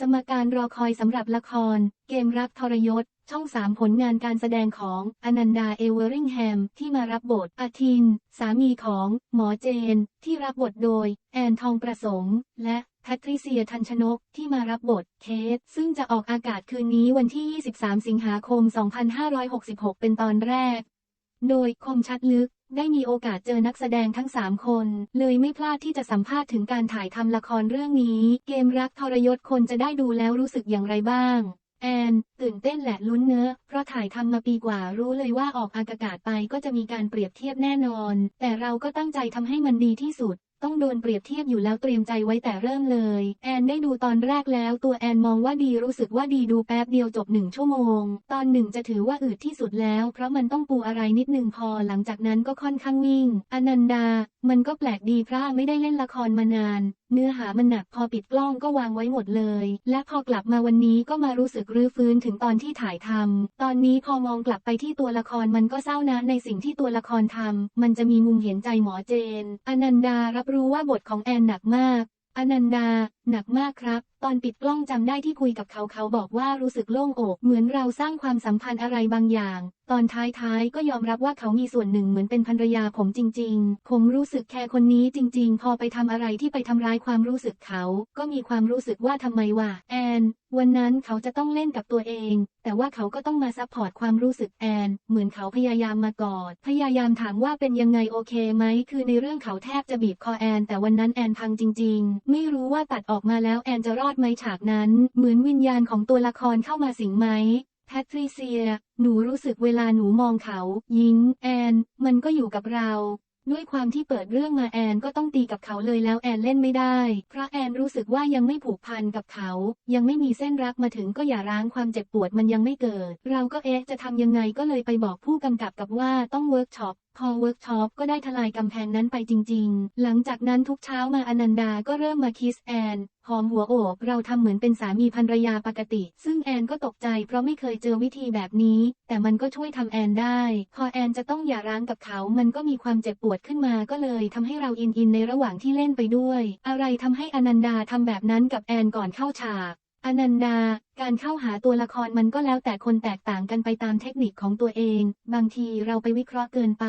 สมการรอคอยสำหรับละคร เกมรักทรยศ ช่องสามผลงานการแสดงของอนันดาเอเวอริงแฮม ที่มารับบทอาทิน สามีของหมอเจน ที่รับบทโดย แอนทองประสงค์ และแพทริเซียทันชนก ที่มารับบทเคส ซึ่งจะออกอากาศคืนนี้วันที่ 23 สิงหาคม 2566 เป็นตอนแรก โดยคมชัดลึก ได้มีโอกาสเจอนักแสดงทั้ง 3 คน เลยไม่พลาดที่จะสัมภาษณ์ถึงการถ่ายทำละครเรื่องนี้ เกมรักทรยศคนจะได้ดูแล้วรู้สึกอย่างไรบ้าง แอนตื่นเต้นแหละลุ้นเนื้อ เพราะถ่ายทำมาปีกว่ารู้เลยว่าออกอากาศไปก็จะมีการเปรียบเทียบแน่นอน แต่เราก็ตั้งใจทำให้มันดีที่สุด ต้องโดนเปรียบเทียบอยู่แล้วเตรียมใจไว้แต่เริ่มเลย แอนได้ดูตอนแรกแล้ว ตัวแอนมองว่าดีรู้สึกว่าดีดูแป๊บเดียวจบหนึ่งชั่วโมง ตอนหนึ่งจะถือว่าอืดที่สุดแล้ว เพราะมันต้องปูอะไรนิดนึงพอหลังจากนั้นก็ค่อนข้างวิ่ง อนันดา มันก็แปลกดีพระไม่ได้เล่นละครมานาน เนื้อหามันหนักพอปิดกล้องก็วางไว้หมดเลย และพอกลับมาวันนี้ก็มารู้สึกรื้อฟื้นถึงตอนที่ถ่ายทำตอนนี้พอมองกลับไปที่ตัวละครมันก็เศร้านะในสิ่งที่ตัวละครทำมันจะมีมุมเห็นใจหมอเจน อนันดารับรู้ว่าบทของแอนหนักมากอนันดา หนักมากครับ ตอนปิดกล้องจำได้ที่คุยกับเขาเขาบอกว่ารู้สึกโล่งอก เหมือนเราสร้างความสัมพันธ์อะไรบางอย่าง ตอนท้ายๆ ก็ยอมรับว่าเขามีส่วนหนึ่งเหมือนเป็นภรรยาผมจริง ๆ ผมรู้สึกแค่คนนี้จริง ๆ พอไปทำอะไรที่ไปทำร้ายความรู้สึกเขา ก็มีความรู้สึกว่าทำไมวะแอน วันนั้นเขาจะต้องเล่นกับตัวเอง แต่ว่าเขาก็ต้องมาซัพพอร์ตความรู้สึกแอน เหมือนเขาพยายามมากอด พยายามถามว่าเป็นยังไงโอเคไหม คือในเรื่องเขาแทบจะบีบคอแอน แต่วันนั้นแอนพังจริง ๆ ไม่รู้ว่าตัดออกมาแล้วแอนจะรอดไหมฉากนั้น เหมือนวิญญาณของตัวละครเข้ามาสิงไหม แพทริเซีย หนูรู้สึกเวลาหนูมองเขา ยิงแอน มันก็อยู่กับเรา ด้วยความที่เปิดเรื่องมาแอนก็ต้องตีกับเขาเลยแล้วแอนเล่นไม่ได้ เพราะแอนรู้สึกว่ายังไม่ผูกพันกับเขา ยังไม่มีเส้นรักมาถึงก็อย่าร้างความเจ็บปวดมันยังไม่เกิด เราก็เอ๊ะจะทำยังไงก็เลยไปบอกผู้กำกับกับว่าต้องเวิร์กช็อป พอเวิร์กช็อปก็ได้ทลายกำแพงนั้นไปจริง ๆ หลังจากนั้นทุกเช้ามาอนันดาก็เริ่มมาคิสแอนหอมหัวโอบเราทำเหมือนเป็นสามีภรรยาปกติ ซึ่งแอนก็ตกใจเพราะไม่เคยเจอวิธีแบบนี้ แต่มันก็ช่วยทำแอนได้ พอแอนจะต้องหย่าร้างกับเขา มันก็มีความเจ็บปวดขึ้นมาก็เลยทำให้เราอินอินในระหว่างที่เล่นไปด้วย อะไรทำให้อนันดาทำแบบนั้นกับแอนก่อนเข้าฉากอนันดา การเข้าหาตัวละครมันก็แล้วแต่คนแตกต่างกันไปตามเทคนิคของตัวเอง บางทีเราไปวิเคราะห์เกินไป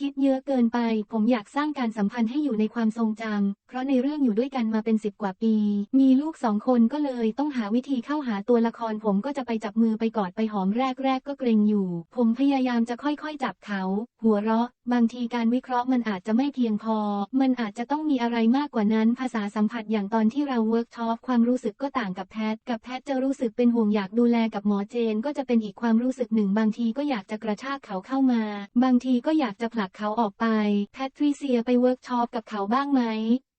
คิดเยอะเกินไป ผมอยากสร้างการสัมพันธ์ให้อยู่ในความทรงจำ เพราะในเรื่องอยู่ด้วยกันมาเป็นสิบกว่าปี มีลูกสองคนก็เลยต้องหาวิธีเข้าหาตัวละคร ผมก็จะไปจับมือไปกอดไปหอมแรกแรกๆก็เกรงอยู่ ผมพยายามจะค่อยๆจับเขา หัวเราะ บางทีการวิเคราะห์มันอาจจะไม่เพียงพอ มันอาจจะต้องมีอะไรมากกว่านั้น ภาษาสัมผัสอย่างตอนที่เราเวิร์กช็อปความรู้สึกก็ต่างกับแพท กับแพทจะรู้สึกเป็นห่วงอยากดูแลกับหมอเจนก็จะเป็นอีกความรู้สึกหนึ่ง บางทีก็อยากจะกระชากเขาเข้ามา บางทีก็อยากจะผลักเขาออกไป แพทริเซียไปเวิร์กช็อปกับเขาบ้างไหม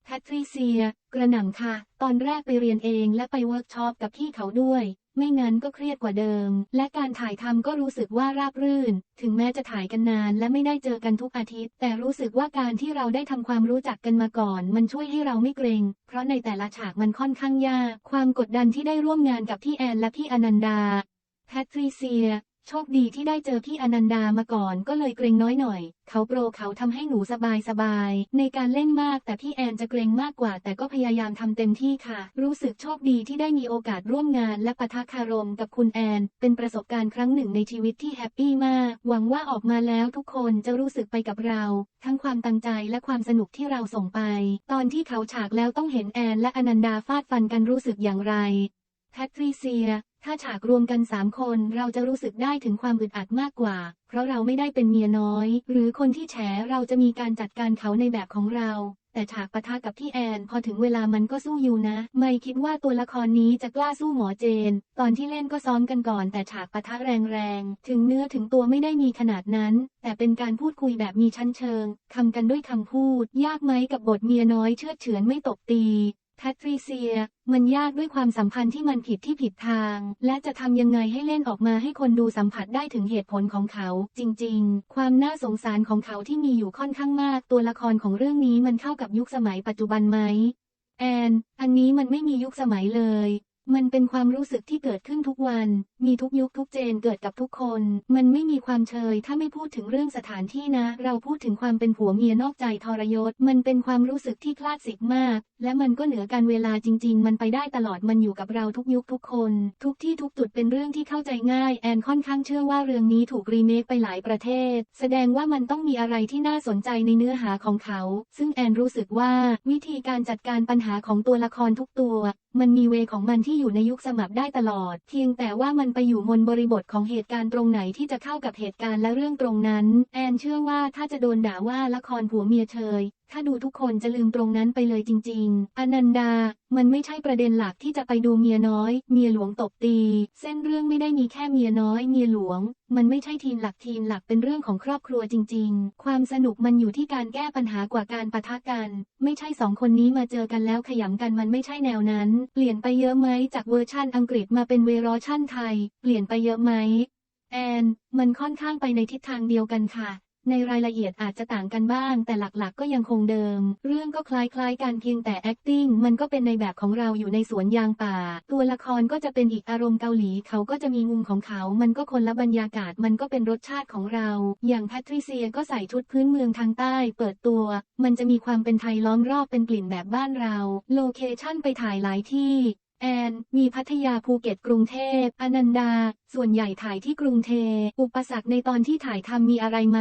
แพทริเซีย กระหน่ำค่ะ ตอนแรกไปเรียนเองและไปเวิร์กช็อปกับพี่เขาด้วย ไม่งั้นก็เครียดกว่าเดิม และการถ่ายทำก็รู้สึกว่าราบรื่น ถึงแม้จะถ่ายกันนานและไม่ได้เจอกันทุกอาทิตย์ แต่รู้สึกว่าการที่เราได้ทำความรู้จักกันมาก่อน มันช่วยให้เราไม่เกรง เพราะในแต่ละฉากมันค่อนข้างยาก ความกดดันที่ได้ร่วมงานกับพี่แอนและพี่อนันดาแพทริเซีย โชคดีที่ได้เจอพี่อนันดามาก่อนก็เลยเกรงน้อยหน่อย เขาโปรเขาทำให้หนูสบายสบายๆในการเล่นมากแต่พี่แอนจะเกรงมากกว่า แต่ก็พยายามทำเต็มที่ค่ะ รู้สึกโชคดีที่ได้มีโอกาสร่วมงานและปะทะคารมกับคุณแอน เป็นประสบการณ์ครั้งหนึ่งในชีวิตที่แฮปปี้มาก หวังว่าออกมาแล้วทุกคนจะรู้สึกไปกับเรา ทั้งความตั้งใจและความสนุกที่เราส่งไป ตอนที่เขาฉากแล้วต้องเห็นแอน และอนันดาฟาดฟันกันรู้สึกอย่างไรแพทริเซีย ถ้าฉากรวมกันสามคนเราจะรู้สึกได้ถึงความอึดอัดมากกว่า เพราะเราไม่ได้เป็นเมียน้อย หรือคนที่แฉเราจะมีการจัดการเขาในแบบของเรา แต่ฉากปะทะกับพี่แอน พอถึงเวลามันก็สู้อยู่นะ ไม่คิดว่าตัวละครนี้จะกล้าสู้หมอเจน ตอนที่เล่นก็ซ้อมกันก่อน แต่ฉากปะทะแรงๆ ถึงเนื้อถึงตัวไม่ได้มีขนาดนั้น แต่เป็นการพูดคุยแบบมีชั้นเชิงคำกันด้วยคำพูด ยากไหมกับบทเมียน้อยเชื่อเฉือนไม่ตบตี แพทริเซีย มันยากด้วยความสัมพันธ์ที่มันผิดที่ผิดทาง และจะทำยังไงให้เล่นออกมาให้คนดูสัมผัสได้ถึงเหตุผลของเขา จริง ๆ ความน่าสงสารของเขาที่มีอยู่ค่อนข้างมาก ตัวละครของเรื่องนี้มันเข้ากับยุคสมัยปัจจุบันไหมแอน อันนี้มันไม่มียุคสมัยเลย มันเป็นความรู้สึกที่เกิดขึ้นทุกวัน มีทุกยุคทุกเจนเกิดกับทุกคน มันไม่มีความเชย ถ้าไม่พูดถึงเรื่องสถานที่นะ เราพูดถึงความเป็นผัวเมียนอกใจทรยศ มันเป็นความรู้สึกที่คลาสสิกมาก และมันก็เหนือการเวลาจริง ๆ มันไปได้ตลอด มันอยู่กับเราทุกยุคทุกคน ทุกที่ทุกจุดเป็นเรื่องที่เข้าใจง่าย แอนค่อนข้างเชื่อว่าเรื่องนี้ถูกรีเมคไปหลายประเทศ แสดงว่ามันต้องมีอะไรที่น่าสนใจในเนื้อหาของเขา ซึ่งแอนรู้สึกว่า วิธีการจัดการปัญหาของตัวละครทุกตัว มันมีเวของมันที่อยู่ในยุคสมัครได้ตลอด เพียงแต่ว่ามันไปอยู่มนบริบทของเหตุการณ์ตรงไหนที่จะเข้ากับเหตุการณ์และเรื่องตรงนั้น แอนเชื่อว่าถ้าจะโดนด่าว่าละครผัวเมียเชย ถ้าดูทุกคนจะลืมตรงนั้นไปเลยจริง ๆ อนันดา มันไม่ใช่ประเด็นหลักที่จะไปดูเมียน้อย เมียหลวงตบตี เส้นเรื่องไม่ได้มีแค่เมียน้อย เมียหลวง มันไม่ใช่ทีมหลักทีมหลักเป็นเรื่องของครอบครัวจริง ๆ ความสนุกมันอยู่ที่การแก้ปัญหากว่าการปะทะกัน ไม่ใช่สองคนนี้มาเจอกันแล้วขยำกันมันไม่ใช่แนวนั้น เปลี่ยนไปเยอะไหมจากเวอร์ชั่นอังกฤษมาเป็นเวอร์ชั่นไทย เปลี่ยนไปเยอะไหมแอน มันค่อนข้างไปในทิศทางเดียวกันค่ะ ในรายละเอียดอาจจะต่างกันบ้าง แต่หลักๆ ก็ยังคงเดิม เรื่องก็คล้ายๆกันเพียงแต่ acting มันก็เป็นในแบบของเราอยู่ในสวนยางป่า ตัวละครก็จะเป็นอีกอารมณ์เกาหลีเขาก็จะมีมุมของเขา มันก็คนละบรรยากาศมันก็เป็นรสชาติของเรา อย่างแพทริเซียก็ใส่ชุดพื้นเมืองทางใต้เปิดตัว มันจะมีความเป็นไทยล้อมรอบเป็นกลิ่นแบบบ้านเรา โลเคชั่นไปถ่ายหลายที่ แอน มีพัทยาภูเก็ตกรุงเทพ อนันดา ส่วนใหญ่ถ่ายที่กรุงเทพ อุปสรรคในตอนที่ถ่ายทำมีอะไรไหม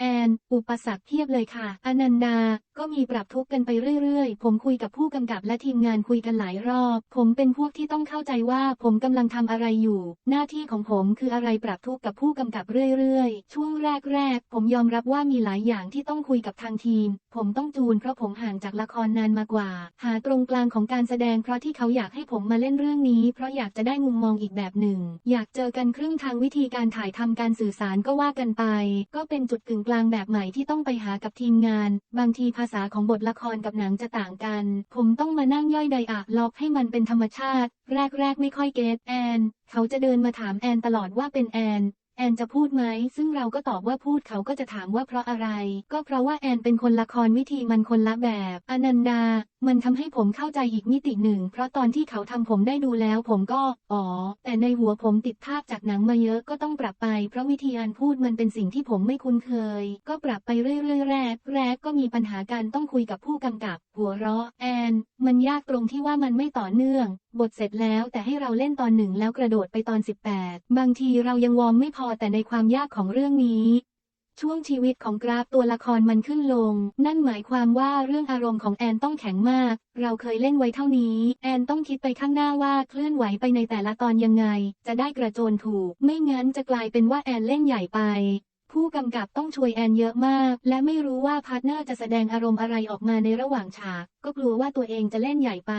แอน อุปสรรคเพียบเลยค่ะ อนันดา ก็มีปรับทุกข์กันไปเรื่อยๆ ผมคุยกับผู้กำกับและทีมงานคุยกันหลายรอบ ผมเป็นพวกที่ต้องเข้าใจว่าผมกำลังทำอะไรอยู่ หน้าที่ของผมคืออะไรปรับทุกข์กับผู้กำกับเรื่อยๆ ช่วงแรกๆ ผมยอมรับว่ามีหลายอย่างที่ต้องคุยกับทางทีม ผมต้องจูนเพราะผมห่างจากละครนานมากว่า หาตรงกลางของการแสดงเพราะที่เขาอยากให้ผมมาเล่นเรื่องนี้ เพราะอยากจะได้มุมมองอีกแบบหนึ่ง อยากเจอกันครึ่งทางวิธีการถ่ายทำการสื่อสารก็ว่ากันไป ก็เป็นจุดกึ่งกลางแบบใหม่ที่ต้องไปหากับทีมงาน บางทีภาษาของบทละครกับหนังจะต่างกัน ผมต้องมานั่งย่อยไดอะล็อกให้มันเป็นธรรมชาติ แรกๆไม่ค่อยเก็ตแอน เขาจะเดินมาถามแอนตลอดว่าเป็นแอนแอนจะพูดไหม ซึ่งเราก็ตอบว่าพูดเขาก็จะถามว่าเพราะอะไร ก็เพราะว่าแอนเป็นคนละครวิธีมันคนละแบบ อนันดามันทำให้ผมเข้าใจอีกมิติหนึ่ง เพราะตอนที่เขาทำผมได้ดูแล้วผมก็ อ๋อ แต่ในหัวผมติดภาพจากหนังมาเยอะก็ต้องปรับไป เพราะวิธีการพูดมันเป็นสิ่งที่ผมไม่คุ้นเคย ก็ปรับไปเรื่อยๆ แรก แรกก็มีปัญหาการต้องคุยกับผู้กำกับ หัวเราะ แอน มันยากตรงที่ว่ามันไม่ต่อเนื่อง บทเสร็จแล้วแต่ให้เราเล่นตอนหนึ่งแล้วกระโดดไปตอน 18 บางทีเรายังวอร์มไม่พอแต่ในความยากของเรื่องนี้ ช่วงชีวิตของกราฟตัวละครมันขึ้นลง นั่นหมายความว่าเรื่องอารมณ์ของแอนต้องแข็งมาก เราเคยเล่นไว้เท่านี้ แอนต้องคิดไปข้างหน้าว่าเคลื่อนไหวไปในแต่ละตอนยังไง จะได้กระโจนถูก ไม่งั้นจะกลายเป็นว่าแอนเล่นใหญ่ไปผู้กำกับต้องช่วยแอนเยอะมาก และไม่รู้ว่าพาร์ทเนอร์จะแสดงอารมณ์อะไรออกมาในระหว่างฉากก็กลัวว่าตัวเองจะเล่นใหญ่ไป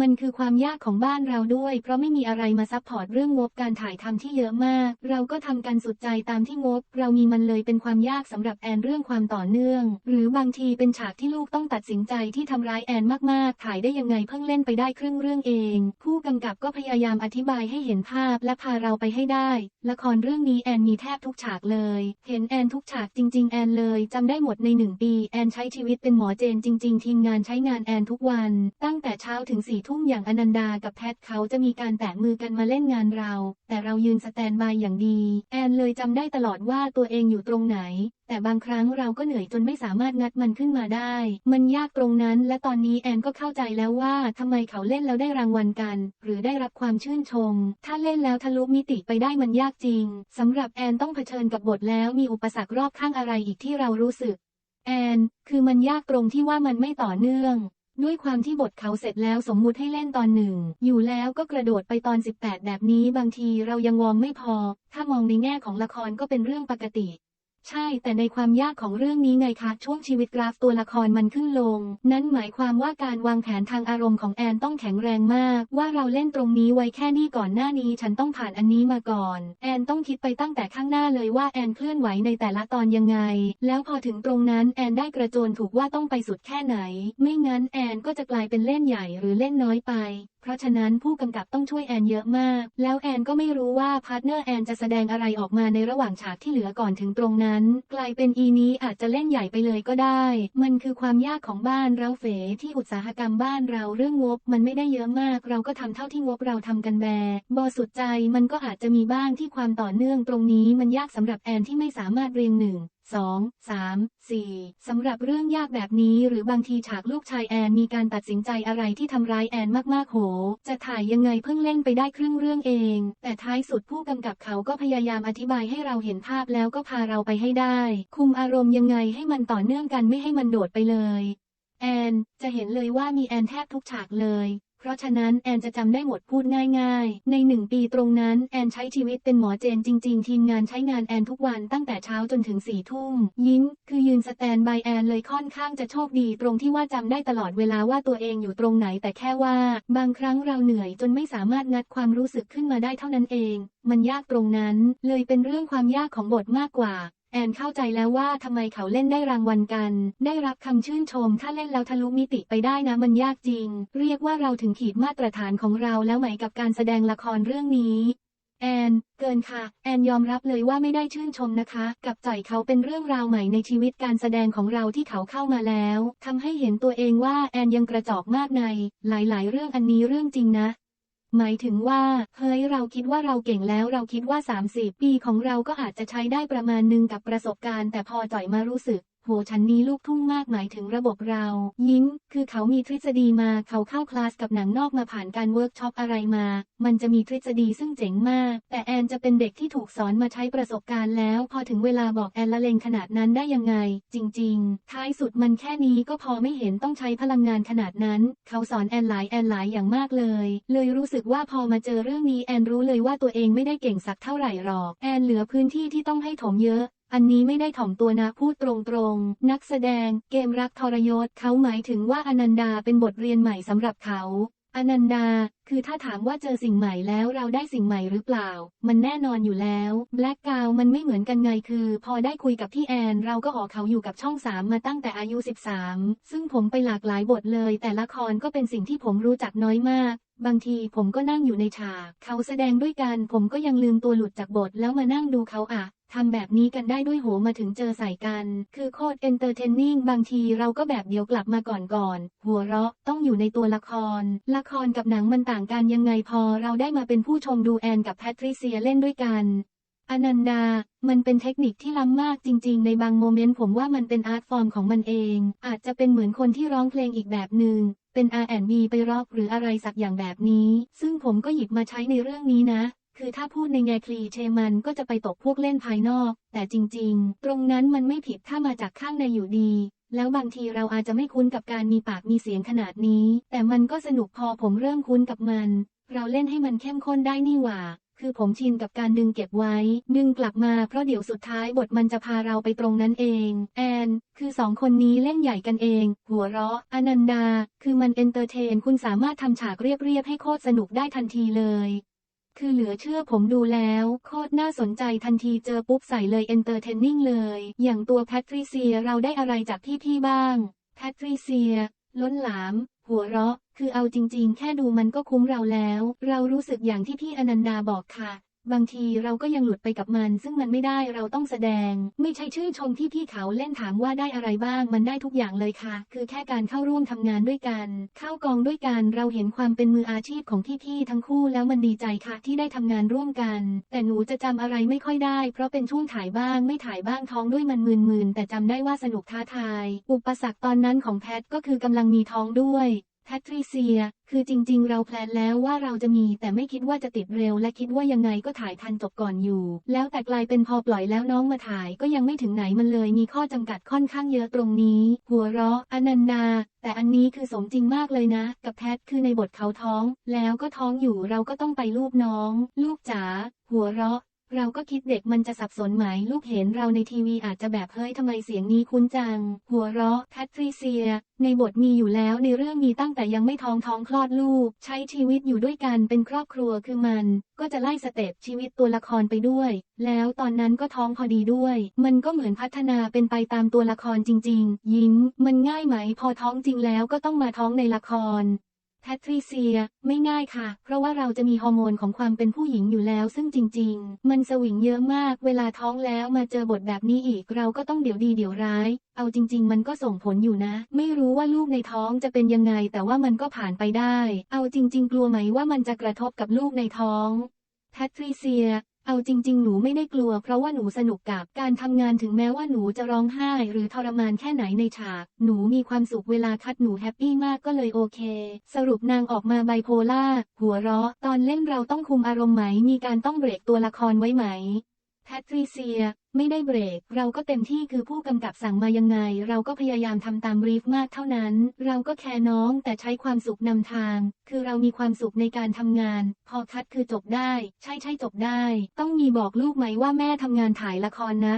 มันคือความยากของบ้านเราด้วย เพราะไม่มีอะไรมาซัพพอร์ตเรื่องงบการถ่ายทำที่เยอะมาก เราก็ทำกันสุดใจตามที่งบ เรามีมันเลยเป็นความยากสำหรับแอนเรื่องความต่อเนื่อง หรือบางทีเป็นฉากที่ลูกต้องตัดสินใจที่ทำร้ายแอนมากๆ ถ่ายได้ยังไงเพิ่งเล่นไปได้ครึ่งเรื่องเอง ผู้กำกับก็พยายามอธิบายให้เห็นภาพและพาเราไปให้ได้ ละครเรื่องนี้แอนมีแทบทุกฉากเลย เห็นแอนทุกฉากจริง ๆ แอนเลยจำได้หมดในหนึ่งปี แอนใช้ชีวิตเป็นหมอเจนจริง ๆ ทีมงานใช้งานแอนทุกวัน ตั้งแต่เช้าถึงสี่ทุ่มอย่างอนันดากับแพทเขาจะมีการแตะมือกันมาเล่นงานเรา แต่เรายืนสแตนบายอย่างดี แอนเลยจำได้ตลอดว่าตัวเองอยู่ตรงไหน แต่บางครั้งเราก็เหนื่อยจนไม่สามารถงัดมันขึ้นมาได้ มันยากตรงนั้น และตอนนี้แอนก็เข้าใจแล้วว่าทำไมเขาเล่นแล้วได้รางวัลกัน หรือได้รับความชื่นชม ถ้าเล่นแล้วทะลุมิติไปได้มันยากจริงสำหรับแอนต้องเผชิญกับบทแล้วมีอุปสรรครอบข้างอะไรอีกที่เรารู้สึกแอน คือมันยากตรงที่ว่ามันไม่ต่อเนื่อง ด้วยความที่บทเขาเสร็จแล้วสมมุติให้เล่นตอนหนึ่ง อยู่แล้วก็กระโดดไปตอน 18 แบบนี้บางทีเรายังวอร์มไม่พอ ถ้ามองในแง่ของละครก็เป็นเรื่องปกติ ใช่ แต่ในความยากของเรื่องนี้ไงคะ ช่วงชีวิตกราฟตัวละครมันขึ้นลง นั่นหมายความว่าการวางแผนทางอารมณ์ของแอนต้องแข็งแรงมาก ว่าเราเล่นตรงนี้ไว้แค่นี้ก่อนหน้านี้ ฉันต้องผ่านอันนี้มาก่อน แอนต้องคิดไปตั้งแต่ข้างหน้าเลยว่าแอนเคลื่อนไหวในแต่ละตอนยังไง แล้วพอถึงตรงนั้นแอนได้กระโจนถูกว่าต้องไปสุดแค่ไหน ไม่งั้นแอนก็จะกลายเป็นเล่นใหญ่หรือเล่นน้อยไป เพราะฉะนั้นผู้กำกับต้องช่วยแอนเยอะมาก แล้วแอนก็ไม่รู้ว่าพาร์ทเนอร์แอนจะแสดงอะไรออกมาในระหว่างฉากที่เหลือก่อนถึงตรงนั้น กลายเป็นอีนี้อาจจะเล่นใหญ่ไปเลยก็ได้ มันคือความยากของบ้านเราเฟที่อุตสาหกรรมบ้านเราเรื่องงบ มันไม่ได้เยอะมาก เราก็ทำเท่าที่งบเราทำกันแบ บอสุดใจมันก็อาจจะมีบ้างที่ความต่อเนื่องตรงนี้มันยากสำหรับแอนที่ไม่สามารถเรียงหนึ่ง สองสามสี่สำหรับเรื่องยากแบบนี้หรือบางทีฉากลูกชายแอนมีการตัดสินใจอะไรที่ทำร้ายแอนมากๆโห จะถ่ายยังไงเพิ่งเล่นไปได้ครึ่งเรื่องเอง แต่ท้ายสุดผู้กำกับเขาก็พยายามอธิบายให้เราเห็นภาพแล้วก็พาเราไปให้ได้ คุมอารมณ์ยังไงให้มันต่อเนื่องกันไม่ให้มันโดดไปเลยแอน จะเห็นเลยว่ามีแอนแทบทุกฉากเลย ราะฉะนั้นแอนจะจำได้หมดพูดง่ายๆ ในหนึ่งปีตรงนั้นแอนใช้ชีวิตเป็นหมอเจนจริง ๆ ทีมงานใช้งานแอนทุกวันตั้งแต่เช้าจนถึงสี่ทุ่ม ยิ้ม คือยืนสแตนบายแอนเลยค่อนข้างจะโชคดีตรงที่ว่าจำได้ตลอดเวลาว่าตัวเองอยู่ตรงไหนแต่แค่ว่า บางครั้งเราเหนื่อยจนไม่สามารถงัดความรู้สึกขึ้นมาได้เท่านั้นเอง มันยากตรงนั้น เลยเป็นเรื่องความยากของบทมากกว่า แอนเข้าใจแล้วว่าทำไมเขาเล่นได้รางวัลกัน ได้รับคำชื่นชม ถ้าเล่นแล้วทะลุมิติไปได้นะมันยากจริง เรียกว่าเราถึงขีดมาตรฐานของเราแล้วไหมกับการแสดงละครเรื่องนี้ แอน เกินค่ะ แอนยอมรับเลยว่าไม่ได้ชื่นชมนะคะ กับจ่อยเขาเป็นเรื่องราวใหม่ในชีวิตการแสดงของเราที่เขาเข้ามาแล้วทำให้เห็นตัวเองว่าแอนยังกระจอกมากใน หลาย ๆ เรื่องอันนี้เรื่องจริงนะ หมายถึงว่า เฮ้ยเราคิดว่าเราเก่งแล้วเราคิดว่า 30 ปีของเราก็อาจจะใช้ได้ประมาณหนึงกับประสบการณ์ แต่พอจ่อยมารู้สึก โหฉันนี้ลูกทุ่งมากหมายถึงระบบเรา ยิ้ม คือเขามีทฤษฎีมาเขาเข้าคลาสกับหนังนอกมาผ่านการเวิร์กช็อปอะไรมา มันจะมีทฤษฎีซึ่งเจ๋งมาก แต่แอนจะเป็นเด็กที่ถูกสอนมาใช้ประสบการณ์แล้ว พอถึงเวลาบอกแอนละเลงขนาดนั้นได้ยังไง จริง ๆ ท้ายสุดมันแค่นี้ก็พอไม่เห็นต้องใช้พลังงานขนาดนั้น เขาสอนแอนหลายแอนหลายอย่างมากเลย เลยรู้สึกว่าพอมาเจอเรื่องนี้แอนรู้เลยว่าตัวเองไม่ได้เก่งสักเท่าไหร่หรอก แอนเหลือพื้นที่ที่ต้องให้ถมเยอะ อันนี้ไม่ได้ถ่อมตัวนะพูดตรงๆ นักแสดง เกมรักทรยศเขาหมายถึงว่าอนันดาเป็นบทเรียนใหม่สำหรับเขา อนันดา คือถ้าถามว่าเจอสิ่งใหม่แล้วเราได้สิ่งใหม่หรือเปล่า มันแน่นอนอยู่แล้วแบล็กกาวมันไม่เหมือนกันไงคือ พอได้คุยกับพี่แอน เราก็ออกเขาอยู่กับช่องสามมาตั้งแต่อายุ 13 ซึ่งผมไปหลากหลายบทเลย แต่ละครก็เป็นสิ่งที่ผมรู้จักน้อยมาก บางทีผมก็นั่งอยู่ในฉาก เขาแสดงด้วยกัน ผมก็ยังลืมตัวหลุดจากบทแล้วมานั่งดูเขาอะทำแบบนี้กันได้ด้วยโหมาถึงเจอใส่กัน คือโคตรเอนเตอร์เทนนิ่งบางทีเราก็แบบเดียวกลับมาก่อนก่อน หัวเราะต้องอยู่ในตัวละคร ละครกับหนังมันต่างกันยังไงพอเราได้มาเป็นผู้ชมดูแอนกับแพทริเซียเล่นด้วยกัน อนันดา มันเป็นเทคนิคที่ล้ำมากจริง ๆ ในบางโมเมนต์ผมว่ามันเป็นอาร์ตฟอร์มของมันเอง อาจจะเป็นเหมือนคนที่ร้องเพลงอีกแบบหนึ่ง เป็น R&B ไปร็อกหรืออะไรสักอย่างแบบนี้ ซึ่งผมก็หยิบมาใช้ในเรื่องนี้นะ คือถ้าพูดในแง่คลีเชมันก็จะไปตกพวกเล่นภายนอก แต่จริง ๆ ตรงนั้นมันไม่ผิดถ้ามาจากข้างในอยู่ดีแล้วบางทีเราอาจจะไม่คุ้นกับการมีปากมีเสียงขนาดนี้ แต่มันก็สนุกพอผมเริ่มคุ้นกับมัน เราเล่นให้มันเข้มข้นได้นี่หว่า คือผมชินกับการดึงเก็บไว้ ดึงกลับมาเพราะเดี๋ยวสุดท้ายบทมันจะพาเราไปตรงนั้นเอง แอน คือสองคนนี้เล่นใหญ่กันเอง หัวเราะ อนันดา คือมันเอนเตอร์เทน คุณสามารถทำฉากเรียบๆให้โคตรสนุกได้ทันทีเลยคือเหลือเชื่อผมดูแล้ว โคตรน่าสนใจทันทีเจอปุ๊บใส่เลยเอนเตอร์เทนนิ่งเลย อย่างตัวแพทริเซียเราได้อะไรจากพี่ๆบ้าง แพทริเซีย ล้นหลาม หัวเราะ คือเอาจริง ๆ แค่ดูมันก็คุ้มเราแล้ว เรารู้สึกอย่างที่พี่อนันดาบอกค่ะ บางทีเราก็ยังหลุดไปกับมัน ซึ่งมันไม่ได้เราต้องแสดง ไม่ใช่ชื่นชมที่พี่เขาเล่นถามว่าได้อะไรบ้างมันได้ทุกอย่างเลยค่ะ คือแค่การเข้าร่วมทำงานด้วยกัน เข้ากองด้วยกันเราเห็นความเป็นมืออาชีพของพี่ๆทั้งคู่แล้วมันดีใจค่ะที่ได้ทำงานร่วมกัน แต่หนูจะจำอะไรไม่ค่อยได้ เพราะเป็นช่วงถ่ายบ้าง ไม่ถ่ายบ้างท้องด้วยมันมึนๆแต่จำได้ว่าสนุกท้าทาย อุปสรรคตอนนั้นของแพทก็คือกำลังมีท้องด้วย แพทริเซีย คือจริง ๆ เราแพลนแล้วว่าเราจะมี แต่ไม่คิดว่าจะติดเร็ว และคิดว่ายังไงก็ถ่ายทันจบก่อนอยู่ แล้วแต่กลายเป็นพอปล่อยแล้วน้องมาถ่ายก็ยังไม่ถึงไหนมันเลย มีข้อจำกัดค่อนข้างเยอะตรงนี้ หัวเราะ อนันดาแต่อันนี้คือสมจริงมากเลยนะ กับแพทคือในบทเขาท้อง แล้วก็ท้องอยู่เราก็ต้องไปรูปน้อง ลูกจ๋าหัวเราะ เราก็คิดเด็กมันจะสับสนไหมลูกเห็นเราในทีวีอาจจะแบบเฮ้ยทำไมเสียงนี้คุ้นจัง หัวเราะแพทริเซีย ในบทมีอยู่แล้วในเรื่องมีตั้งแต่ยังไม่ท้องท้องคลอดลูก ใช้ชีวิตอยู่ด้วยกันเป็นครอบครัวคือมัน ก็จะไล่สเต็ปชีวิตตัวละครไปด้วย แล้วตอนนั้นก็ท้องพอดีด้วย มันก็เหมือนพัฒนาเป็นไปตามตัวละครจริง ๆ ยิ้ม มันง่ายไหมพอท้องจริงแล้วก็ต้องมาท้องในละคร แพทริเซีย ไม่ง่ายค่ะ เพราะว่าเราจะมีฮอร์โมนของความเป็นผู้หญิงอยู่แล้ว ซึ่งจริง ๆ มันสวิงเยอะมาก เวลาท้องแล้วมาเจอบทแบบนี้อีก เราก็ต้องเดี๋ยวดีเดี๋ยวร้าย เอาจริง ๆ มันก็ส่งผลอยู่นะ ไม่รู้ว่าลูกในท้องจะเป็นยังไง แต่ว่ามันก็ผ่านไปได้ เอาจริง ๆ กลัวไหมว่ามันจะกระทบกับลูกในท้องแพทริเซีย เอาจริง ๆ หนูไม่ได้กลัวเพราะว่าหนูสนุกกับการทำงานถึงแม้ว่าหนูจะร้องไห้หรือทรมานแค่ไหนในฉาก หนูมีความสุขเวลาคัดหนูแฮปปี้มากก็เลยโอเค สรุปนางออกมาไบโพล่า หัวเราะ ตอนเล่นเราต้องคุมอารมณ์ไหม มีการต้องเบรกตัวละครไว้ไหม แพทริเซีย ไม่ได้เบรก เราก็เต็มที่คือผู้กำกับสั่งมายังไง เราก็พยายามทำตามรีฟมากเท่านั้น เราก็แคร์น้องแต่ใช้ความสุขนำทาง คือเรามีความสุขในการทำงาน พอคัดคือจบได้ ใช่ใช่จบได้ ต้องมีบอกลูกไหมว่าแม่ทำงานถ่ายละครนะ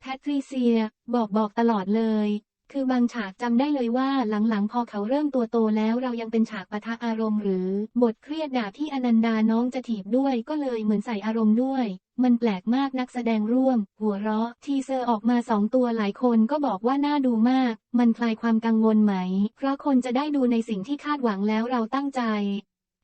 แพทริเซีย บอกบอกตลอดเลย คือบางฉากจำได้เลยว่าหลังๆ พอเขาเริ่มตัวโตแล้วเรายังเป็นฉากปะทะอารมณ์หรือ บทเครียดด่าที่อนันดาน้องจะถีบด้วยก็เลยเหมือนใส่อารมณ์ด้วย มันแปลกมากนักแสดงร่วม หัวเราะ ทีเซอร์ออกมาสองตัวหลายคนก็บอกว่าน่าดูมาก มันคลายความกังวลไหม เพราะคนจะได้ดูในสิ่งที่คาดหวังแล้วเราตั้งใจ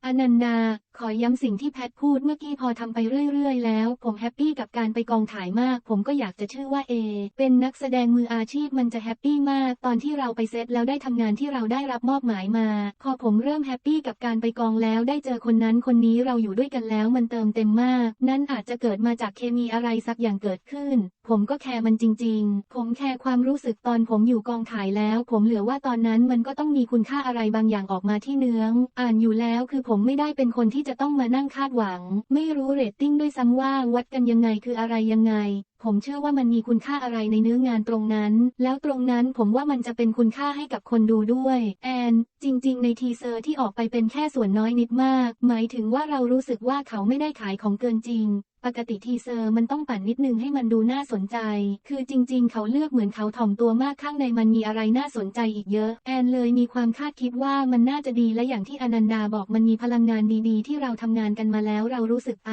อนันดาขอย้ำสิ่งที่แพทพูดเมื่อกี้พอทำไปเรื่อยๆ แล้ว ผมแฮปปี้กับการไปกองถ่ายมาก ผมก็อยากจะชื่อว่าเอ เป็นนักแสดงมืออาชีพมันจะแฮปปี้มาก ตอนที่เราไปเซตแล้วได้ทำงานที่เราได้รับมอบหมายมา พอผมเริ่มแฮปปี้กับการไปกองแล้วได้เจอคนนั้นคนนี้เราอยู่ด้วยกันแล้วมันเติมเต็มมาก นั่นอาจจะเกิดมาจากเคมีอะไรสักอย่างเกิดขึ้น ผมก็แคร์มันจริง ๆ ผมแคร์ความรู้สึกตอนผมอยู่กองถ่ายแล้ว ผมเหลือว่าตอนนั้นมันก็ต้องมีคุณค่าอะไรบางอย่างออกมาที่เนื้อง อ่านอยู่แล้วคือผมไม่ได้เป็นคนที่จะต้องมานั่งคาดหวัง ไม่รู้เรตติ้งด้วยซ้ำว่าวัดกันยังไงคืออะไรยังไง ผมเชื่อว่ามันมีคุณค่าอะไรในเนื้องานตรงนั้น แล้วตรงนั้นผมว่ามันจะเป็นคุณค่าให้กับคนดูด้วย แอน จริง ๆ ในทีเซอร์ที่ออกไปเป็นแค่ส่วนน้อยนิดมาก หมายถึงว่าเรารู้สึกว่าเขาไม่ได้ขายของเกินจริง ปกติทีเซอร์มันต้องปั่นนิดนึงให้มันดูน่าสนใจ คือจริง ๆ เขาเลือกเหมือนเขาถ่อมตัวมากข้างในมันมีอะไรน่าสนใจอีกเยอะ แอนเลยมีความคาดคิดว่ามันน่าจะดีและอย่างที่อนันดาบอกมันมีพลังงานดีๆ ที่เราทำงานกันมาแล้วเรารู้สึกไอ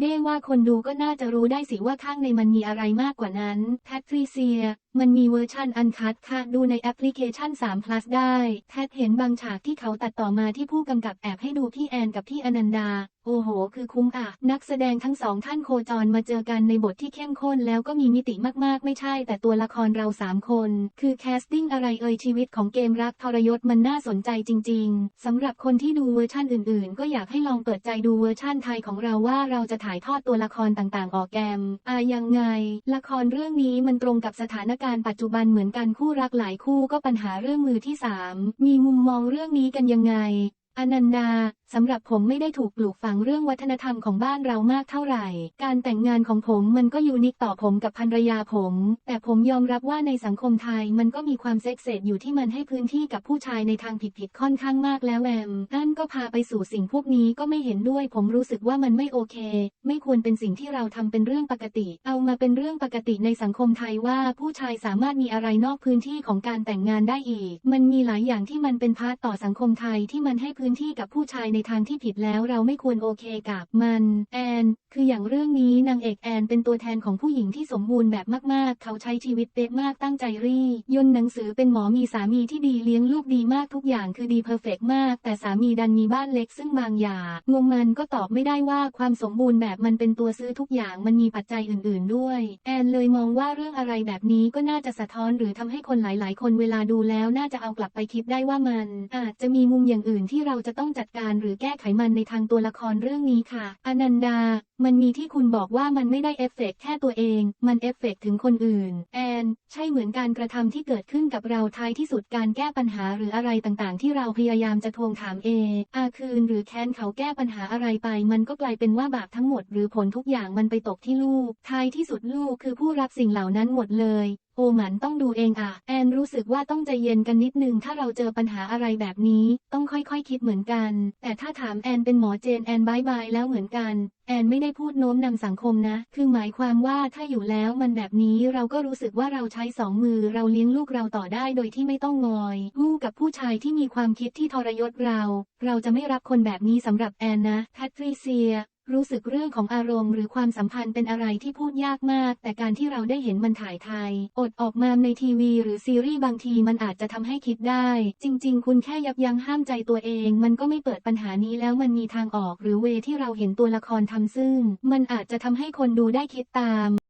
เด้ว่าคนดูก็น่าจะรู้ได้สิว่าข้างในมันมีอะไรมากกว่านั้น แพทริเซียมันมีเวอร์ชันอันคัดค่ะ ดูในแอปพลิเคชัน 3 plus ได้ แพทเห็นบางฉากที่เขาตัดต่อมาที่ผู้กำกับแอบให้ดูพี่แอนกับพี่อนันดา โอ้โห คือคุ้มอะ นักแสดงทั้งสองท่านโคจรมาเจอกันในบทที่เข้มข้นแล้วก็มีมิติมากๆ ไม่ใช่ แต่ตัวละครเราสามคน คือแคสติ้งอะไรเอ่ยชีวิตของเกมรักทรยศมันน่าสนใจจริง ๆสำหรับคนที่ดูเวอร์ชั่นอื่น ๆ ก็อยากให้ลองเปิดใจดูเวอร์ชั่นไทยของเราว่าเราจะถ่ายทอดตัวละครต่างๆ ออกแกมอะยังไง ละครเรื่องนี้มันตรงกับสถานการณ์ปัจจุบันเหมือนกันคู่รักหลายคู่ก็ปัญหาเรื่องมือที่สามมีมุมมองเรื่องนี้กันยังไงอนันดา สำหรับผมไม่ได้ถูกปลูกฝังเรื่องวัฒนธรรมของบ้านเรามากเท่าไหร่ การแต่งงานของผมมันก็ยูนิคต่อผมกับภรรยาผม แต่ผมยอมรับว่าในสังคมไทยมันก็มีความเซ็กเซสอยู่ที่มันให้พื้นที่กับผู้ชายในทางผิดๆค่อนข้างมากแล้วแอมนั่นก็พาไปสู่สิ่งพวกนี้ก็ไม่เห็นด้วย ผมรู้สึกว่ามันไม่โอเค ไม่ควรเป็นสิ่งที่เราทำเป็นเรื่องปกติ เอามาเป็นเรื่องปกติในสังคมไทยว่าผู้ชายสามารถมีอะไรนอกพื้นที่ของการแต่งงานได้อีก มันมีหลายอย่างที่มันเป็นพาร์ตต่อสังคมไทยที่มันให้พื้นที่กับผู้ชายในทางที่ผิดแล้วเราไม่ควรโอเคกับมันแอนคืออย่างเรื่องนี้นางเอกแอนเป็นตัวแทนของผู้หญิงที่สมบูรณ์แบบมากๆ เขาใช้ชีวิตเป๊ะมากตั้งใจรียนหนังสือเป็นหมอมีสามีที่ดีเลี้ยงลูกดีมากทุกอย่างคือดีเพอร์เฟกมาก แต่สามีดันมีบ้านเล็กซึ่งบางอย่างงงมันก็ตอบไม่ได้ว่าความสมบูรณ์แบบมันเป็นตัวซื้อทุกอย่างมันมีปัจจัยอื่น ๆ ด้วย แอนเลยมองว่าเรื่องอะไรแบบนี้ก็น่าจะสะท้อนหรือทำให้คนหลาย ๆ คนเวลาดูแล้วน่าจะเอากลับไปคิดได้ว่ามัน อาจจะมีมุมอย่างอื่นที่เราจะต้องจัดการหรือแก้ไขมันในทางตัวละครเรื่องนี้ค่ะ อนันดา มันมีที่คุณบอกว่ามันไม่ได้เอฟเฟกต์แค่ตัวเอง มันเอฟเฟกต์ถึงคนอื่น แอน ใช่เหมือนการกระทำที่เกิดขึ้นกับเราท้ายที่สุดการแก้ปัญหาหรืออะไรต่างๆ ที่เราพยายามจะทวงถามเอ อาคืน หรือแค้นเขาแก้ปัญหาอะไรไป มันก็กลายเป็นว่าบาปทั้งหมด หรือผลทุกอย่างมันไปตกที่ลูก ท้ายที่สุดลูกคือผู้รับสิ่งเหล่านั้นหมดเลย โอหมันต้องดูเองอะแอนรู้สึกว่าต้องใจเย็นกันนิดนึงถ้าเราเจอปัญหาอะไรแบบนี้ ต้องค่อยๆคคิดเหมือนกัน แต่ถ้าถามแอนเป็นหมอเจนแอนบายบายแล้วเหมือนกัน แอนไม่ได้พูดโน้มนำสังคมนะ คือหมายความว่าถ้าอยู่แล้วมันแบบนี้เราก็รู้สึกว่าเราใช้สองมือเราเลี้ยงลูกเราต่อได้โดยที่ไม่ต้องงอยงูกับผู้ชายที่มีความคิดที่ทรยศเรา เราจะไม่รับคนแบบนี้สำหรับแอนนะแพทริเซีย รู้สึกเรื่องของอารมณ์หรือความสัมพันธ์เป็นอะไรที่พูดยากมาก แต่การที่เราได้เห็นมันถ่ายไทยอดออกมาในทีวี หรือซีรีส์บางทีมันอาจจะทำให้คิดได้ จริง ๆ คุณแค่ยับยั้งห้ามใจตัวเอง มันก็ไม่เปิดปัญหานี้แล้วมันมีทางออก หรือเวที่เราเห็นตัวละครทำซึ่ง มันอาจจะทำให้คนดูได้คิดตาม